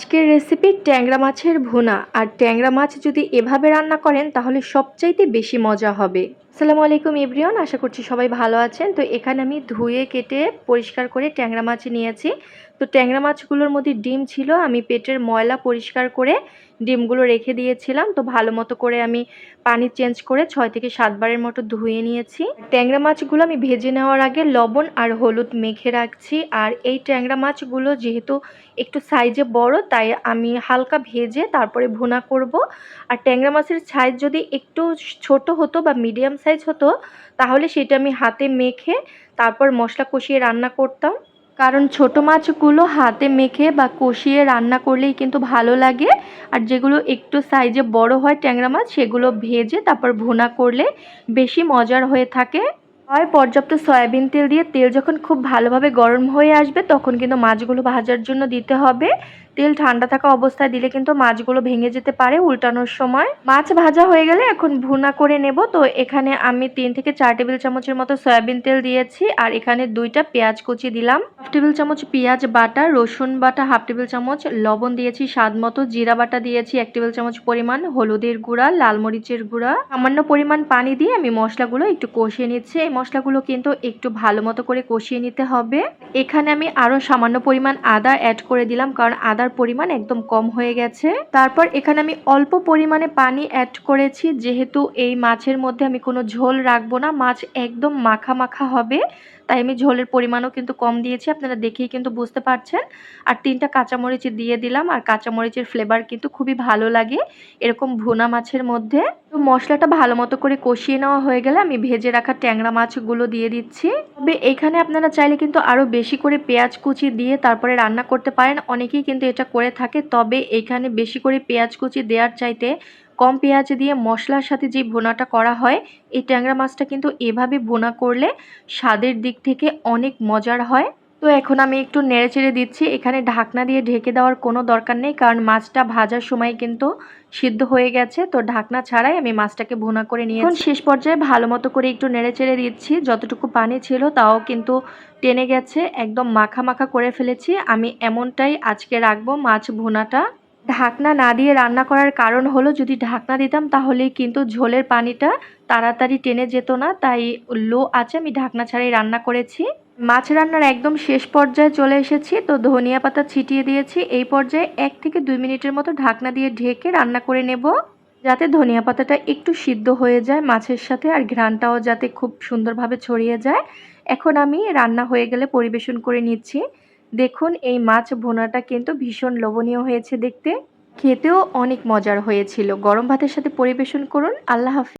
আজকের রেসিপি ট্যাংরা মাছের ভুনা। আর ট্যাংরা মাছ যদি এভাবে রান্না করেন, তাহলে সবচাইতে বেশি মজা হবে। আসসালামু আলাইকুম ইব্রিয়ন আশা করছি সবাই ভালো আছেন। তো এখানে আমি ধুয়ে কেটে পরিষ্কার করে ট্যাংরা মাছ নিয়েছি। তো ট্যাংরা মাছগুলোর মধ্যে ডিম ছিল, আমি পেটের ময়লা পরিষ্কার করে ডিমগুলো রেখে দিয়েছিলাম। তো ভালো মতো করে আমি পানি চেঞ্জ করে ছয় থেকে সাতবারের মতো ধুয়ে নিয়েছি। ট্যাংরা মাছগুলো আমি ভেজে নেওয়ার আগে লবণ আর হলুদ মেখে রাখছি। আর এই ট্যাংরা মাছগুলো যেহেতু একটু সাইজে বড়, তাই আমি হালকা ভেজে তারপরে ভুনা করব। আর ট্যাংরা মাছের সাইজ যদি একটু ছোট হতো বা মিডিয়াম সাইজ হতো, তাহলে সেটা আমি হাতে মেখে তারপর মশলা কষিয়ে রান্না করতাম। কারণ ছোট মাছগুলো হাতে মেখে বা কষিয়ে রান্না করলেই কিন্তু ভালো লাগে। আর যেগুলো একটু সাইজে বড় হয় ট্যাংরা মাছ, সেগুলো ভেজে তারপর ভুনা করলে বেশি মজার হয়ে থাকে। হয় পর্যাপ্ত সয়াবিন তেল দিয়ে তেল যখন খুব ভালোভাবে গরম হয়ে আসবে, তখন কিন্তু মাছগুলো ভাজার জন্য দিতে হবে। তেল ঠান্ডা থাকা অবস্থায় দিলে কিন্তু মাছগুলো ভেঙে যেতে পারে উল্টানোর সময়। মাছ ভাজা হয়ে গেলে এখন ভুনা করে নেব। তো এখানে আমি তিন থেকে চার টেবিল চামচের মতো সয়াবিন তেল দিয়েছি আর এখানে দুইটা পেঁয়াজ কুচি দিলাম। হাফ টেবিল চামচ পেঁয়াজ বাটা, রসুন বাটা, হাফ টেবিল চামচ লবণ দিয়েছি, স্বাদ মতো জিরা বাটা দিয়েছি, এক টেবিল চামচ পরিমাণ হলুদের গুঁড়া, লাল মরিচের গুঁড়া। সামান্য পরিমাণ পানি দিয়ে আমি মশলাগুলো একটু কষিয়ে নিচ্ছি। এই মশলাগুলো কিন্তু একটু ভালো মতো করে কষিয়ে নিতে হবে। এখানে আমি আরও সামান্য পরিমাণ আদা অ্যাড করে দিলাম, কারণ আদার পরিমাণ একদম কম হয়ে গেছে। তারপর এখানে আমি অল্প পরিমাণে পানি অ্যাড করেছি, যেহেতু এই মাছের মধ্যে আমি কোনো ঝোল রাখব না, মাছ একদম মাখা মাখা হবে। তাই আমি ঝোলের পরিমাণও কিন্তু কম দিয়েছি, আপনারা দেখেই কিন্তু বুঝতে পারছেন। আর তিনটা কাঁচামরিচ দিয়ে দিলাম, আর কাঁচামরিচের ফ্লেভার কিন্তু খুবই ভালো লাগে এরকম ভুনা মাছের মধ্যে। তো মশলাটা ভালো মতো করে কষিয়ে নেওয়া হয়ে গেলে আমি ভেজে রাখা ট্যাংরা মাছগুলো দিয়ে দিচ্ছি। তবে এখানে আপনারা চাইলে কিন্তু আরও বেশি করে পেঁয়াজ কুচি দিয়ে তারপরে রান্না করতে পারেন, অনেকেই কিন্তু এটা করে থাকে। তবে এখানে বেশি করে পেঁয়াজ কুচি দেওয়ার চাইতে কম পেঁয়াজ দিয়ে মশলার সাথে যে ভুনাটা করা হয়, এই ট্যাংরা মাছটা কিন্তু এভাবে ভুনা করলে স্বাদের দিক থেকে অনেক মজার হয়। তো এখন আমি একটু নেড়ে চেড়ে দিচ্ছি। এখানে ঢাকনা দিয়ে ঢেকে দেওয়ার কোনো দরকার নেই, কারণ মাছটা ভাজার সময় কিন্তু সিদ্ধ হয়ে গেছে। তো ঢাকনা ছাড়াই আমি মাছটাকে ভুনা করে নিয়ে এখন শেষ পর্যায়ে ভালো মতো করে একটু নেড়ে চেড়ে দিচ্ছি। যতটুকু পানি ছিল তাও কিন্তু টেনে গেছে। একদম মাখা মাখা করে ফেলেছি। আমি এমনটাই আজকে রাখব মাছ ভুনাটা। ঢাকনা না দিয়ে রান্না করার কারণ হলো যদি ঢাকনা দিতাম তাহলে কিন্তু ঝোলের পানিটা তাড়াতাড়ি টেনে যেত না। তাই লো আছে আমি ঢাকনা ছাড়াই রান্না করেছি। মাছ রান্নার একদম শেষ পর্যায়ে চলে এসেছি। তো ধনিয়া পাতা ছিটিয়ে দিয়েছি। এই পর্যায়ে এক থেকে দুই মিনিটের মতো ঢাকনা দিয়ে ঢেকে রান্না করে নেব। যাতে ধনিয়া পাতাটা একটু সিদ্ধ হয়ে যায়, মাছের সাথে আর ঘ্রানটাও যাতে খুব সুন্দরভাবে ছড়িয়ে যায়। এখন আমি রান্না হয়ে গেলে পরিবেশন করে নিচ্ছি। দেখুন, এই মাছ ভোনাটা কিন্তু ভীষণ লোভনীয় হয়েছে দেখতে। খেতেও অনেক মজার হয়েছিল। গরম ভাতের সাথে পরিবেশন করুন। আল্লাহ হাফিজ।